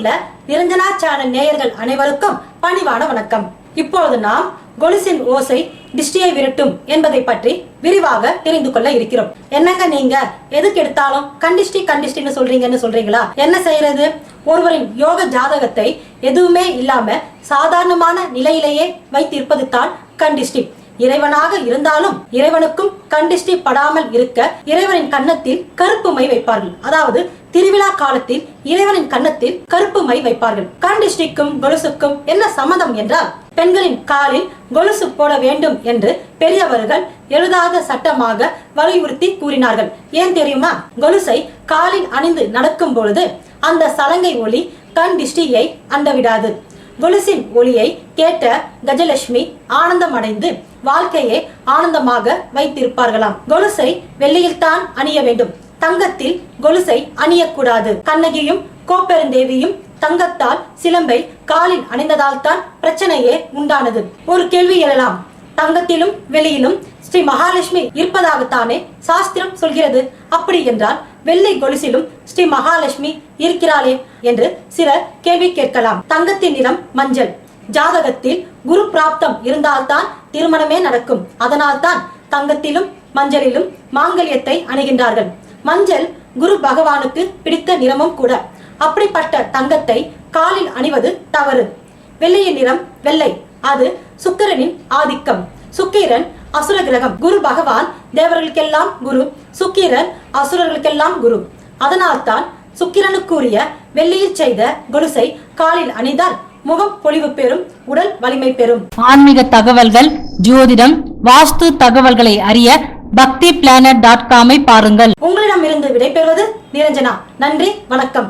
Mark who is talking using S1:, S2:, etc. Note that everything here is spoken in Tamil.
S1: உள்ள நிரஞ்சனா சேனல் நேயர்கள் அனைவருக்கும் பணிவான வணக்கம். இப்பொழுது நாம் கொலுசின் ஓசை டிஸ்டியை விரட்டும் என்பதை பற்றி விரிவாக தெரிந்து கொள்ள இருக்கிறோம். என்னங்க நீங்க? எதுக்கு எடுத்தாலும் கண்டிஷ்டி கண்டிஷ்டின்னு சொல்றீங்கன்னு சொல்றீங்களா? என்ன செய்யறது? ஒருவரின் யோக ஜாதகத்தை எதுவுமே இல்லாம சாதாரணமான நிலையிலேயே வைத்திருப்பது தான் கண்டிஷ்டி. இறைவனாக இருந்தாலும் இறைவனுக்கும் கண்டிஷ்டி படாமல் இருக்க இறைவனின் கன்னத்தில் கருப்பு மை வைப்பார்கள். அதாவது திருவிழா காலத்தில் இறைவனின் கன்னத்தில் கருப்பு மை வைப்பார்கள். கண்டிஷ்டிக்கும் கொலுசுக்கும் என்ன சம்மதம் என்றால் பெண்களின் காலில் கொலுசு போட வேண்டும் என்று பெரியவர்கள் எழுதாத சட்டமாக வலியுறுத்தி கூறினார்கள். ஏன் தெரியுமா? கொலுசை காலில் அணிந்து நடக்கும் பொழுது அந்த சலங்கை ஒளி கண் திஷ்டியை அண்டவிடாது. கொலுசின் ஒளியை கேட்ட கஜலட்சுமி ஆனந்தம் அடைந்து வாழ்க்கையை ஆனந்தமாக வைத்திருப்பார்களாம். கொலுசை வெள்ளியில்தான் அணிய வேண்டும். தங்கத்தில் கொலுசை அணியக்கூடாது. கண்ணகியும் கோப்பெருந்தேவியும் தங்கத்தால் சிலம்பை காலில் அணிந்ததால் தான் பிரச்சனையே உண்டானது. ஒரு கேள்வி எழலாம். தங்கத்திலும் வெளியிலும் ஸ்ரீ மகாலட்சுமி இருப்பதாகத்தானே சாஸ்திரம் சொல்கிறது. அப்படி என்றால் வெள்ளை கொலுசிலும் ஸ்ரீ மகாலட்சுமி இருக்கிறாளே என்று சிலர் கேள்வி கேட்கலாம். தங்கத்தின் நிறம் மஞ்சள். ஜாதகத்தில் குரு பிராப்தம் இருந்தால்தான் திருமணமே நடக்கும். அதனால்தான் தங்கத்திலும் மஞ்சளிலும் மாங்கல்யத்தை அணிகின்றார்கள். மஞ்சள் குரு பகவானுக்கு பிடித்த நிறமும் கூட. அப்படிப்பட்ட தங்கத்தை காலில் அணிவது தவறு. வெள்ளையின் நிறம் வெள்ளை. அது சுக்கிரனின் ஆதிக்கம். சுக்கிரன் அசுர கிரகம். குரு பகவான் தேவர்களுக்கெல்லாம் குரு. சுக்கிரன் அசுரர்களுக்கெல்லாம் குரு. அதனால்தான் சுக்கிரனுக்குரிய வெள்ளியில் செய்த கொலுசை காலில் அணிந்தால் முகம் பொலிவு பெறும் உடல் வலிமை பெறும்.
S2: ஆன்மீக தகவல்கள் ஜோதிடம் வாஸ்து தகவல்களை அறிய பக்தி பிளானட் டாட் காமை பாருங்கள்.
S1: உங்களிடமிருந்து விடைபெறுவது நிரஞ்சனா. நன்றி வணக்கம்.